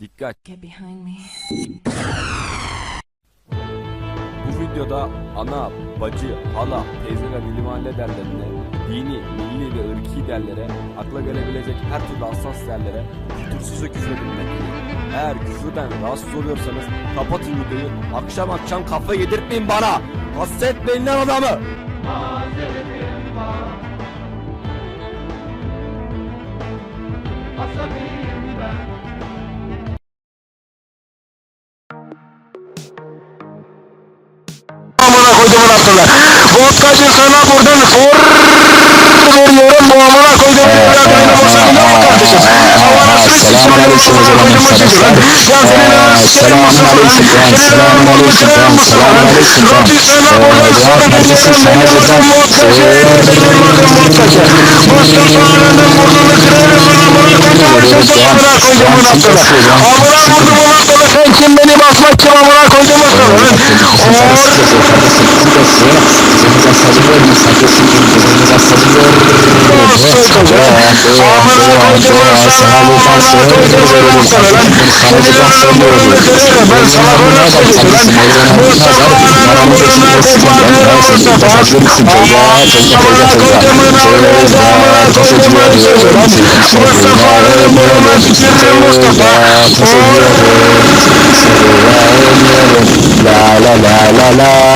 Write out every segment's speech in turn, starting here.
Dikkat! Get behind me. Bu videoda ana, bacı, hala, teyze ve milli mahalle değerlerine, dini, milli ve ırki değerlere, akla gelebilecek her türlü hassas değerlere fütursuzca küfür edilmektedir. Eğer küfürden rahatsız oluyorsanız kapatın videoyu, akşam akşam kafa yedirtmeyin bana! Hassetmeyin lan adamı! Amına koyduğumun Abdullah. Vodkacı sana buradan for veriyorum bu amına koyduğumun evladını biliyor mu kardeşim? Selamun aleyküm o zaman arkadaşlar. Eee, Selamun aleyküm ben, selamun aleyküm ben, selamun aleyküm ben. Sana kardeşim geliyorum sana vodkacı. Mustafa'nın burnunu kırarım lan amına koyduğumun Abdullah sen kim beni basmak kim amına sana lan? Or. La la la la la la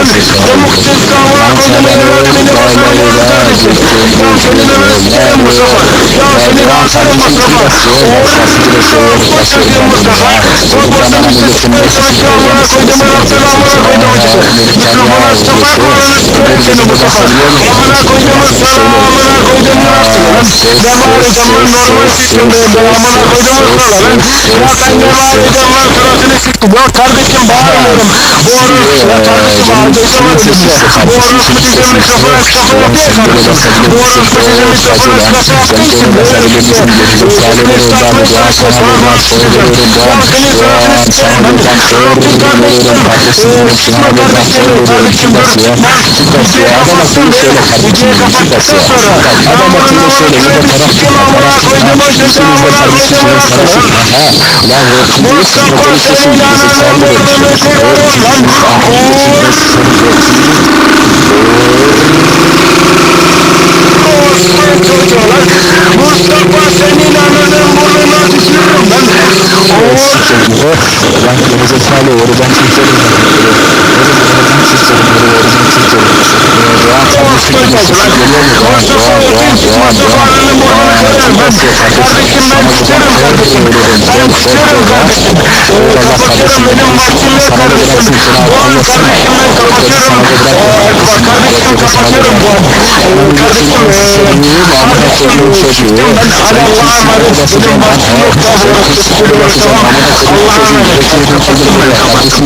yamuksuz amına koyduğumun evladını boşa veriyorum kardeşim. Ya seni de ben sikerim Mustafa. Ya seni de asarım Mustafa. Ya kardeşim bağırıyorum. Bu arada ya kardeşim ağzıysa Bu arada sizin mikrofon açıkta yapıyor kardeşim. Bu arada sizin mikrofon açıkta yaptığı için böyle bir şey. Sesini estağfurullah ses var var çıkacak. Ya senin suratını sikerim ben. Rabbim kardeşim. Çıkma kardeşim. Kardeşim dur çıkma. Videoyu kapattın be. Videoyu kapattıktan sonra. Adam akıllı söyle. Seni sikeyim amına koydum o çocuğu amına koydum orası lan. Mustafa senin yanına vurduğunu kırarım lan. Osman çocuğu lan. Mustafa senin ananın burnuna tükürürüm lan. Oğuz Ben gerizekalı oradan çekerim. Oradan çekerim. Oradan çekerim. Mustafa ötüz Mustafa'nın burnunu kırarım ben. Kardeşim ben çıkarım kardeşim. Ben çıkarım kardeşim. Kapatıyorum benim vaktim yok kardeşim. Bu an kardeşim ben kapatıyorum. Bak kardeşim kapatıyorum bu an. Kardeşim kardeşim çıktım ben. Hadi Allah'a emanet. Benim vaktim yok daha bu arada. Tamam. Allah'a emanet. Kapattım ben kapattım.